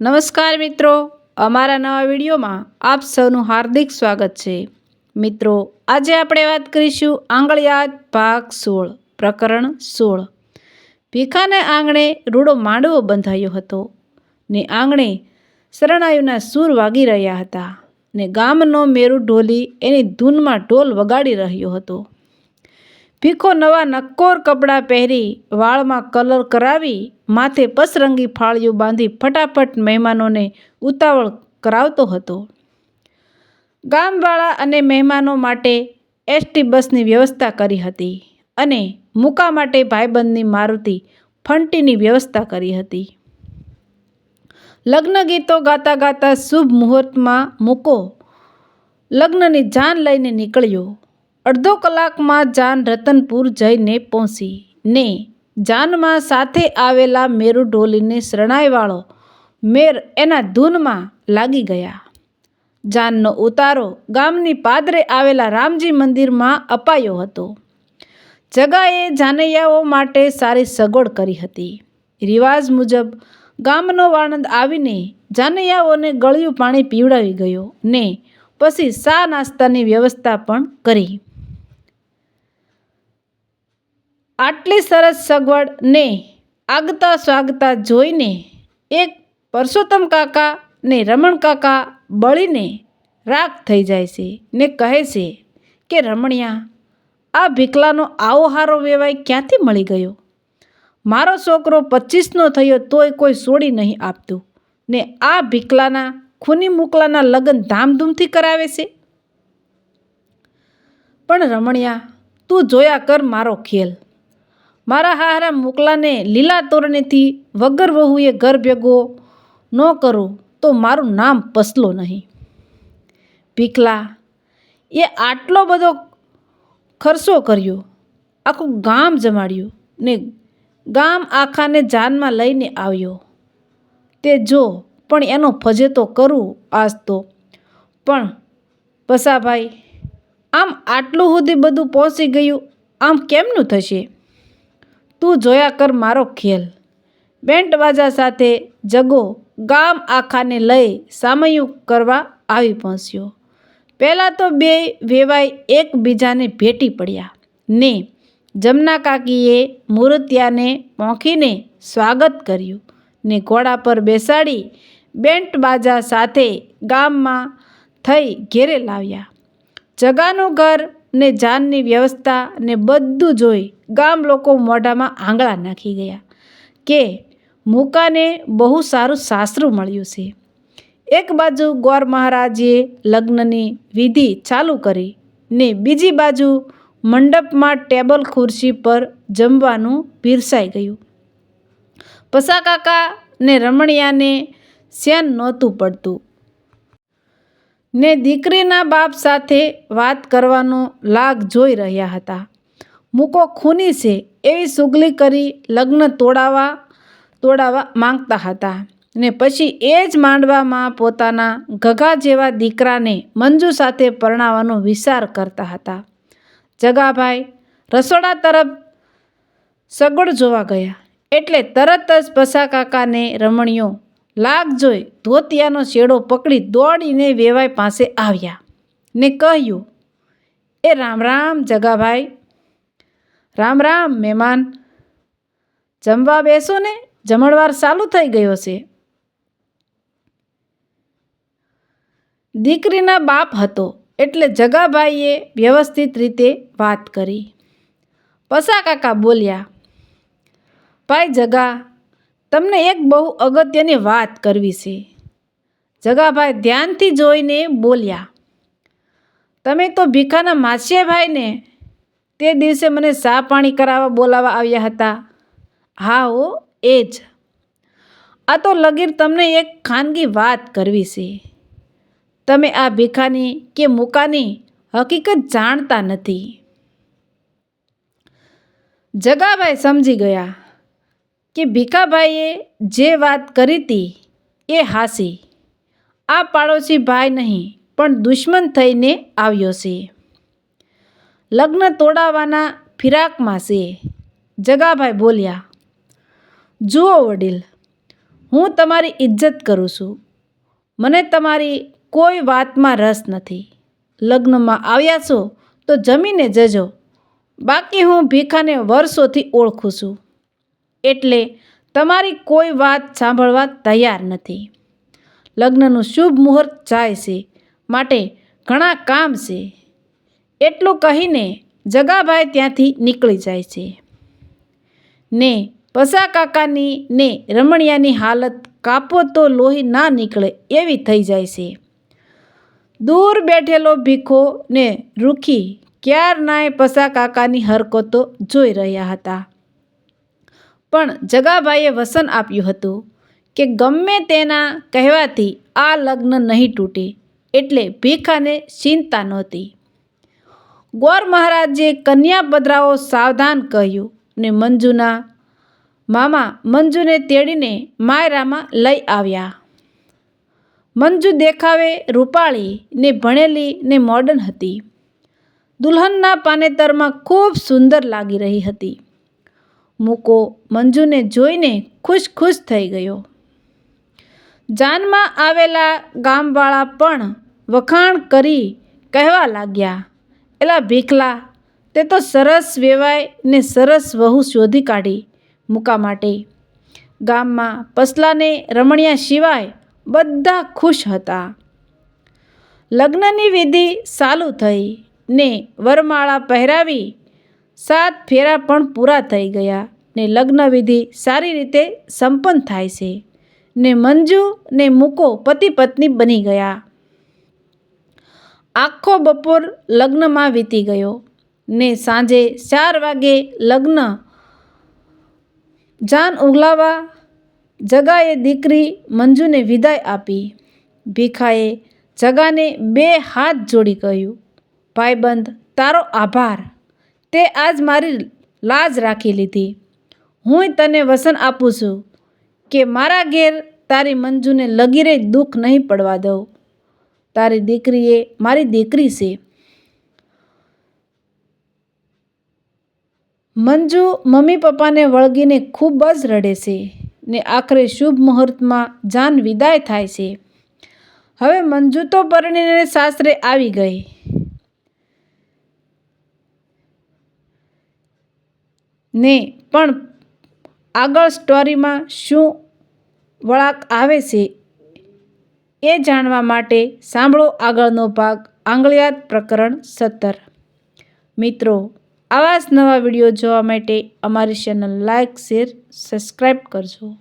નમસ્કાર મિત્રો. અમારા નવા વિડીયોમાં આપ સૌનું હાર્દિક સ્વાગત છે. મિત્રો, આજે આપણે વાત કરીશું આંગળિયાદ ભાગ સોળ, પ્રકરણ સોળ. ભીખાને આંગણે રૂડો માંડવો બંધાયો હતો ને આંગણે શરણાયુના સૂર વાગી રહ્યા હતા ને ગામનો મેરુ ઢોલી એની ધૂનમાં ઢોલ વગાડી રહ્યો હતો. ભીખો નવા નક્કોર કપડાં પહેરી વાળમાં કલર કરાવી, માથે પસરંગી ફાળીઓ બાંધી ફટાફટ મહેમાનોને ઉતાવળ કરાવતો હતો. ગામવાળા અને મહેમાનો માટે એસટી બસની વ્યવસ્થા કરી હતી અને મૂકા માટે ભાઈબંધની મારુતિ ફંટીની વ્યવસ્થા કરી હતી. લગ્ન ગીતો ગાતા ગાતા શુભ મુહૂર્તમાં મૂકો, લગ્નની જાન લઈને નીકળ્યો. અડધો કલાકમાં જાન રતનપુર જઈને પહોંચી. ને જાનમાં સાથે આવેલા મેરુ ઢોલીને શરણાઈવાળો મેર એના ધૂનમાં લાગી ગયા. જાનનો ઉતારો ગામની પાદરે આવેલા રામજી મંદિરમાં અપાયો હતો. જગાએ જાનૈયાઓ માટે સારી સગવડ કરી હતી. રિવાજ મુજબ, ગામનો વાણંદ આવીને જાનૈયાઓને ગળ્યું પાણી પીવડાવી ગયો ને પછી સા નાસ્તાની વ્યવસ્થા પણ કરી. આટલી સરસ સગવડ ને આગતા સ્વાગતા જોઈને એક પરસોત્તમ કાકા ને રમણ કાકા બળીને રાખ થઈ જાય છે ને કહે છે કે, રમણિયા, આ ભીકલાનો આવો હારો વેવાય ક્યાંથી મળી ગયો? મારો છોકરો પચીસનો થયો તોય કોઈ સોડી નહીં આપતું. ને આ ભીકલાના ખૂની મુકલાના લગ્ન ધામધૂમથી કરાવે છે? પણ રમણિયા, તું જોયા કર મારો ખેલ. મારા હારા મોકલાને લીલા તોરણેથી વગર વહુએ ઘર ભેગો ન કરું તો મારું નામ પસલો નહીં. ભીકલા એ આટલો બધો ખર્ચો કર્યો, આખું ગામ જમાડ્યું ને ગામ આખાને જાનમાં લઈને આવ્યો. તે જો, પણ એનો ફજેતો કરું આજ તો. પણ પસાભાઈ, આમ આટલું સુધી બધું પહોંચી ગયું, આમ કેમનું થશે? તું જોયા કર મારો ખેલ. બેન્ટ બાજા સાથે જગો ગામ આખાને લઈ સામયું કરવા આવી પહોંચ્યો. પહેલાં તો બે વેવાઈ એકબીજાને ભેટી પડ્યા. ને જમના કાકીએ મૂર્તિયાને પોંખીને સ્વાગત કર્યું ને ઘોડા પર બેસાડી બેન્ટ બાજા સાથે ગામમાં થઈ ઘેરે લાવ્યા. જગાનું ઘર ને જાનની વ્યવસ્થા ને બધું જોઈ ગામ લોકો મોઢામાં આંગળા નાખી ગયા કે મૂકાને બહુ સારું સાસરું મળ્યું છે. એક બાજુ ગોર મહારાજે લગ્નની વિધિ ચાલુ કરી ને બીજી બાજુ મંડપમાં ટેબલ ખુરશી પર જમવાનું પીરસાઈ ગયું. પસા કાકા ને રમણિયાને સેન નહોતું પડતું. ને દીકરીના બાપ સાથે વાત કરવાનો લાગ જોઈ રહ્યા હતા. મૂકો ખૂની છે એવી સુગલી કરી લગ્ન તોડાવા તોડાવા માંગતા હતા. ને પછી એ જ માંડવામાં પોતાના ગગા જેવા દીકરાને મંજુ સાથે પરણાવવાનો વિચાર કરતા હતા. જગાભાઈ રસોડા તરફ સગવડ જોવા ગયા. એટલે તરત જ પસા કાકાને રમણીઓ લાગ જોઈ ધોતિયાનો શેડો પકડી દોડીને વેવાઈ પાસે આવ્યા ને કહ્યું, એ રામ રામ જગાભાઈ રામ રામ, મહેમાન. જમવા બેસો ને, જમણવાર ચાલુ થઈ ગયો છે. દીકરીના બાપ હતો એટલે જગાભાઈએ વ્યવસ્થિત રીતે વાત કરી. પસા કાકા બોલ્યા, ભાઈ જગા, તમને એક બહુ અગત્યની વાત કરવી છે. જગાભાઈ ધ્યાનથી જોઈને બોલ્યા, તમે તો ભીખાના માસિયાભાઈને તે દિવસે મને ચા પાણી કરાવવા બોલાવવા આવ્યા હતા. હા હો એ જ. આ તો લગીર તમને એક ખાનગી વાત કરવી છે. તમે આ ભીખાની કે મુકાની હકીકત જાણતા નથી. જગાભાઈ સમજી ગયા કે ભીખાભાઈએ જે વાત કરી હતી એ હાસી. આ પાડોશી ભાઈ નહીં, પણ દુશ્મન થઈને આવ્યો છે. લગ્ન તોડાવવાના ફિરાકમાં છે. જગાભાઈ બોલ્યા, જુઓ વડીલ, હું તમારી ઇજ્જત કરું છું. મને તમારી કોઈ વાતમાં રસ નથી. લગ્નમાં આવ્યા છો તો જમીને જજો. બાકી હું ભીખાને વર્ષોથી ઓળખું છું. એટલે તમારી કોઈ વાત સાંભળવા તૈયાર નથી. લગ્નનું શુભ મુહૂર્ત જાય છે, માટે ઘણા કામ છે. એટલું કહીને જગાભાઈ ત્યાંથી નીકળી જાય છે. ને પસા કાકાની ને રમણિયાની હાલત કાપો તો લોહી ના નીકળે એવી થઈ જાય છે. દૂર બેઠેલો ભીખો ને રૂખી ક્યારનાય પસા કાકાની હરકતો જોઈ રહ્યા હતા. પણ જગાભાઈએ વસન આપ્યું હતું કે ગમે તેના કહેવાથી આ લગ્ન નહીં તૂટે, એટલે ભીખાને ચિંતા નહોતી. ગોર મહારાજે કન્યા પધરાઓ સાવધાન કહ્યું ને મંજુના મામા મંજુને તેડીને માયરામાં લઈ આવ્યા. મંજુ દેખાવે રૂપાળી ને ભણેલી ને મોડર્ન હતી. દુલ્હનના પાનેતરમાં ખૂબ સુંદર લાગી રહી હતી. મૂકો મંજુને જોઈને ખુશ ખુશ થઈ ગયો. જાનમાં આવેલા ગામવાળા પણ વખાણ કરી કહેવા લાગ્યા એલા ભીખલા, તે તો સરસ વેવાય ને સરસ વહુ શોધી કાઢી મૂકા માટે. ગામમાં પસલાને રમણિયા સિવાય બધા ખુશ હતા. લગ્નની વિધિ ચાલુ થઈ ને વરમાળા પહેરાવી સાત ફેરા પણ પૂરા થઈ ગયા ને લગ્ન વિધિ સારી રીતે સંપન્ન થાય છે ને મંજુ ને મૂકો પતિ પત્ની બની ગયા. આખો બપોર લગ્નમાં વીતી ગયો ને સાંજે ચાર વાગે લગ્ન જાન ઉગલાવા જગાએ દીકરી મંજુને વિદાય આપી. ભીખાએ જગાને બે હાથ જોડી કહ્યું, ભાઈબંધ, તારો આભાર. તે આજ મારી લાજ રાખી લીધી. હું તને વસન આપું છું કે મારા ઘેર તારી મંજુને લગીરે દુઃખ નહીં પડવા દઉં. તારી દીકરી એ મારી દીકરી છે. મંજુ મમ્મી પપ્પાને વળગીને ખૂબ જ રડે છે ને આખરે શુભ મુહૂર્તમાં જાન વિદાય થાય છે. હવે મંજુ તો પરણીને સાસરે આવી ગઈ. ને પણ આગળ સ્ટોરીમાં શું વળાક આવે છે એ જાણવા માટે સાંભળો આગળનો ભાગ, આંગળિયાત પ્રકરણ સત્તર. મિત્રો, આવા જ નવા વીડિયો જોવા માટે અમારી ચેનલ લાઇક શેર સબસ્ક્રાઈબ કરજો.